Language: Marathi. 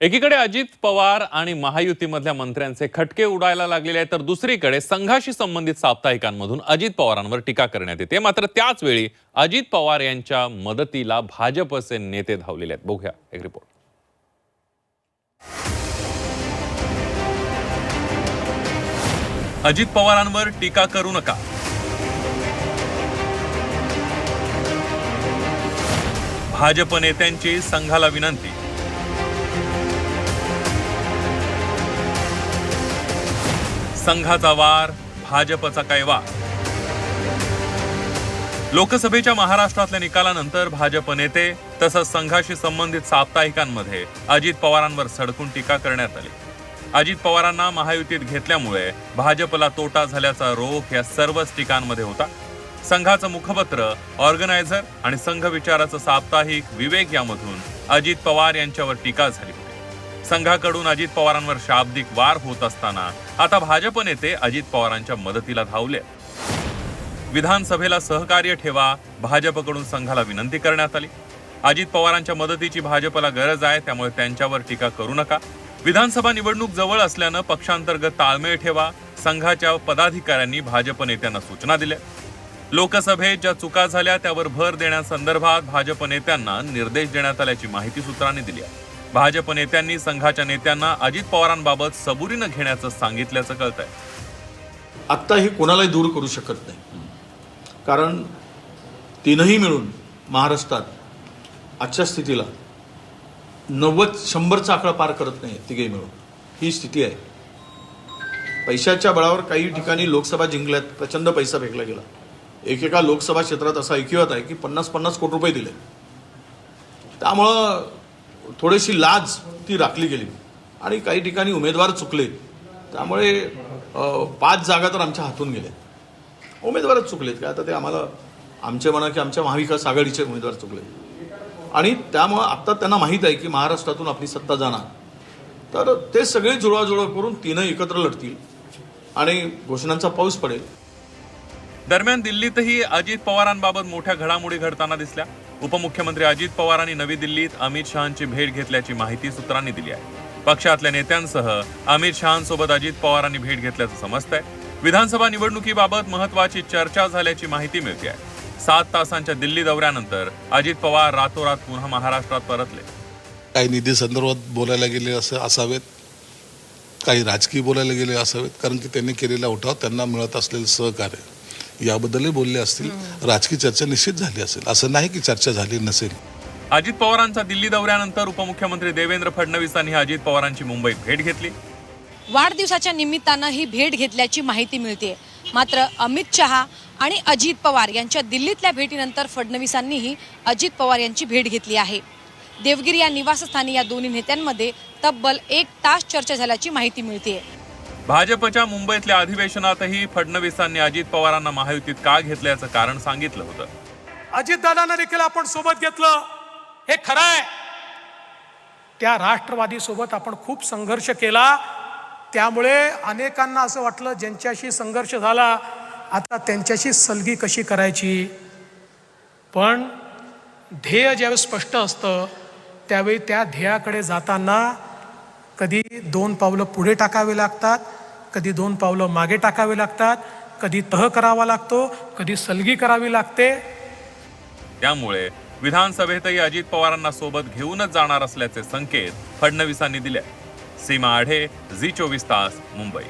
एकीकडे अजित पवार आणि महायुतीमधल्या मंत्र्यांचे खटके उडायला लागलेले आहेत तर दुसरीकडे संघाशी संबंधित साप्ताहिकांमधून अजित पवारांवर टीका करण्यात येते. मात्र त्याच वेळी अजित पवार यांच्या मदतीला भाजपचे नेते धावलेले आहेत. बघूया एक रिपोर्ट अजित पवारांवर टीका करू नका. भाजप नेत्यांची संघाला विनंती. संघाचा वार भाजपचा काय वार? लोकसभेच्या महाराष्ट्रातल्या निकालानंतर भाजप नेते तसंच संघाशी संबंधित साप्ताहिकांमध्ये अजित पवारांवर सडकून टीका करण्यात आली. अजित पवारांना महायुतीत घेतल्यामुळे भाजपला तोटा झाल्याचा रोख या सर्वच टीकांमध्ये होता. संघाचं मुखपत्र ऑर्गनायझर आणि संघ विचाराचं साप्ताहिक विवेक यामधून अजित पवार यांच्यावर टीका झाली. होती संघाकडून अजित पवारांवर शाब्दिक वार होत असताना आता भाजप नेते अजित पवारांच्या मदतीला धावले. विधानसभेला सहकार्य ठेवा भाजपकडून संघाला विनंती करण्यात आली. अजित पवारांच्या मदतीची भाजपला गरज आहे त्यामुळे त्यांच्यावर टीका करू नका. विधानसभा निवडणूक जवळ असल्यानं पक्षांतर्गत ताळमेळ ठेवा संघाच्या पदाधिकाऱ्यांनी भाजप नेत्यांना सूचना दिल्या. लोकसभेत ज्या चुका झाल्या त्यावर भर देण्यासंदर्भात भाजप नेत्यांना निर्देश देण्यात आल्याची माहिती सूत्रांनी दिली आहे. भाजप नेत्यांनी संघाच्या नेत्यांना अजित पवारांबाबत सबुरीनं घेण्याचं सांगितल्याचं कळत आहे आत्ता हे कोणालाही दूर करू शकत नाही. कारण तीनही मिळून महाराष्ट्रात आजच्या स्थितीला नव्वद शंभरचा आकडा पार करत नाही तिघे मिळून. ही स्थिती आहे. पैशाच्या बळावर काही ठिकाणी लोकसभा जिंकल्यात प्रचंड पैसा फेकला गेला. एकेका लोकसभा क्षेत्रात असा ऐकिवत आहे की पन्नास पन्नास कोटी रुपये दिले. त्यामुळं थोडीशी लाज ती राखली गेली. आणि काही ठिकाणी उमेदवार चुकले. त्यामुळे पाच जागा तर आमच्या हातून गेल्या. उमेदवारच चुकलेत काय? आता ते आम्हाला आमचे म्हणा की आमच्या महाविकास आघाडीचे उमेदवार चुकले. आणि त्यामुळं आत्ता त्यांना माहीत आहे की महाराष्ट्रातून आपली सत्ता जाणार. तर ते सगळे जुळवाजुळव करून तिनं एकत्र लढतील. आणि घोषणांचा पाऊस पडेल. दरम्यान दिल्लीतही अजित पवारांबाबत मोठ्या घडामोडी घडताना दिसल्या. उपमुख्यमंत्री अजित पवारांनी नवी दिल्लीत अमित शहांची भेट घेतल्याची माहिती सूत्रांनी दिली आहे. पक्षातल्या नेत्यांसह अमित शहांसोबत अजित पवारांनी भेट घेतल्याचं समजतंय. विधानसभा निवडणुकीबाबत महत्वाची चर्चा झाल्याची माहिती मिळते आहे. सात तासांच्या दिल्ली दौऱ्यानंतर अजित पवार रातोरात पुन्हा महाराष्ट्रात परतले. काही निधी संदर्भात बोलायला गेले असं असावेत. काही राजकीय बोलायला गेले असावेत. कारण की त्यांनी केलेला उठाव त्यांना मिळत असलेलं सहकार्य. याबद्दलही बोलले असतील. राजकीय चर्चा निश्चित झाली असेल. असं नाही की चर्चा झाली नसेल. अजित पवारांचा दिल्ली दौऱ्यानंतर उपमुख्यमंत्री देवेंद्र फडणवीसांनी अजित पवारांची मुंबईत भेट घेतली. वाढदिवसाच्या निमित्तानं ही भेट घेतल्याची माहिती मिळते मात्र अमित शहा आणि अजित पवार यांच्या दिल्लीतल्या भेटीनंतर फडणवीसांनीही अजित पवार यांची भेट घेतली आहे. देवगिरी या निवासस्थानी या दोन्ही नेत्यांमध्ये तब्बल एक तास चर्चा झाल्याची माहिती मिळते भाजपच्या मुंबईतल्या अधिवेशनातही फडणवीसांनी अजित पवारांना महायुतीत का घेतल्याचं कारण सांगितलं होतं. अजितदादांना देखील आपण सोबत घेतलं. हे खरं आहे त्या राष्ट्रवादी सोबत आपण खूप संघर्ष केला. त्यामुळे अनेकांना असं वाटलं ज्यांच्याशी संघर्ष झाला आता त्यांच्याशी सलगी कशी करायची? पण ध्येय ज्यावेळेस स्पष्ट असतं त्यावेळी त्या ध्येयाकडे जाताना कधी दोन पावलं पुढे टाकावे लागतात कधी दोन पावलं मागे टाकावी लागतात कधी तह करावा लागतो कधी सलगी करावी लागते. त्यामुळे विधानसभेतही अजित पवारांना सोबत घेऊनच जाणार असल्याचे संकेत फडणवीसांनी दिले. सीमा आढे झी चोवीस तास मुंबई.